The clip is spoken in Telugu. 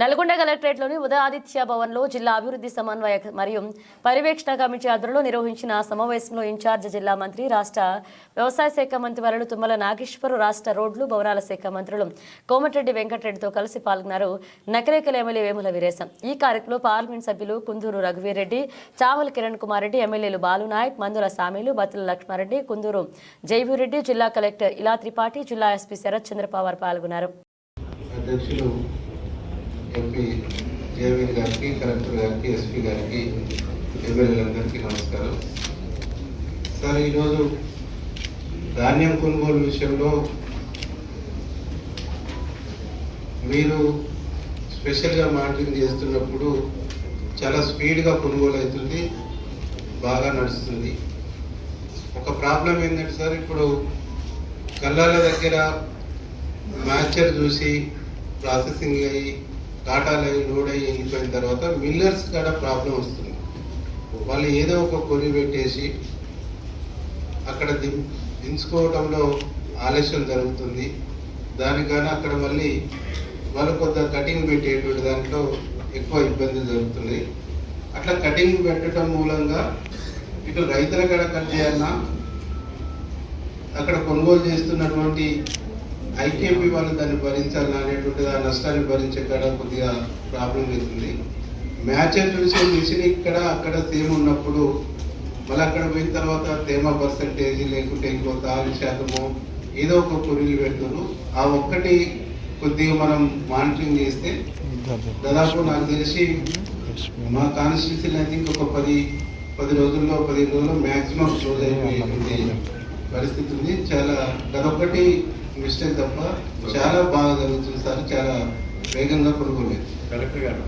నల్గొండ కలెక్టరేట్లోని ఉదయాదిత్య భవన్లో జిల్లా అభివృద్ధి సమన్వయ మరియు పర్యవేక్షణ కమిటీ ఆధ్వర్యంలో నిర్వహించిన సమావేశంలో ఇన్ఛార్జ్ జిల్లా మంత్రి రాష్ట్ర వ్యవసాయ శాఖ మంత్రి వరలు తుమ్మల నాగేశ్వరు రాష్ట్ర రోడ్లు భవనాల శాఖ మంత్రులు కోమటిరెడ్డి వెంకటరెడ్డితో కలిసి పాల్గొన్నారు నకరేకల ఎమ్మెల్యే వేముల వీరేశం. ఈ కార్యక్రమంలో పార్లమెంట్ సభ్యులు కుందూరు రఘువీరెడ్డి చావల కిరణ్ కుమార్ రెడ్డి ఎమ్మెల్యేలు బాలునాయక్ మందుల సామీలు బతుల లక్ష్మారెడ్డి కుందూరు జైవీరెడ్డి జిల్లా కలెక్టర్ ఇలా త్రిపాఠి జిల్లా ఎస్పీ శరత్ చంద్ర పవార్ పాల్గొన్నారు. అధ్యక్షులు ఎంపీ జేవీర్ గారికి కలెక్టర్ గారికి ఎస్పీ గారికి ఎమ్మెల్యేలందరికీ నమస్కారం. సార్ ఈరోజు ధాన్యం కొనుగోలు విషయంలో మీరు స్పెషల్గా మానిటరింగ్ చేస్తున్నప్పుడు చాలా స్పీడ్గా కొనుగోలు అవుతుంది బాగా నడుస్తుంది. ఒక ప్రాబ్లం ఏంటంటే సార్ ఇప్పుడు కళ్ళాల దగ్గర మ్యాచర్ చూసి ప్రాసెసింగ్ అయ్యి టాటాలు అవి లోడ్ అయ్యి వెళ్ళిపోయిన తర్వాత మిల్లర్స్ కాడ ప్రాబ్లం వస్తుంది. వాళ్ళు ఏదో ఒక కొరి పెట్టేసి అక్కడ ది దించుకోవడంలో ఆలస్యం జరుగుతుంది. దానికన్నా అక్కడ మళ్ళీ వాళ్ళు కొంత కటింగ్ పెట్టేటువంటి దాంట్లో ఎక్కువ ఇబ్బంది జరుగుతుంది. అట్లా కటింగ్ పెట్టడం మూలంగా ఇటు రైతుల కాడ కట్ చేయాలన్నా అక్కడ కొనుగోలు చేస్తున్నటువంటి ఐకేపీ వాళ్ళు దాన్ని భరించాలి అనేటువంటి ఆ నష్టాన్ని భరించే కాడ కొద్దిగా ప్రాబ్లం అవుతుంది. మ్యాచర్ చూసే మిషన్ ఇక్కడ అక్కడ సేమ్ ఉన్నప్పుడు మళ్ళీ అక్కడ పోయిన తర్వాత తేమ పర్సంటేజ్ లేకుంటే ఇంకో తాలు శాతము ఏదో ఒక పొరిలు పెడుతున్నారు ఆ ఒక్కటి కొద్దిగా మనం మానిటరింగ్ చేస్తే దాదాపు నాకు తెలిసి మా కాన్స్టిట్యూన్సీలో అయితే ఇంకొక పది పది రోజుల్లో పదిహేను రోజుల్లో మ్యాక్సిమం క్లోజ్ అయిపోయే పరిస్థితి ఉంది. చాలా అదొక్కటి మిస్టేక్ తప్ప చాలా బాగా జరుగుతుంది సార్ చాలా వేగంగా కొనుగోలేదు కలెక్టర్ గారు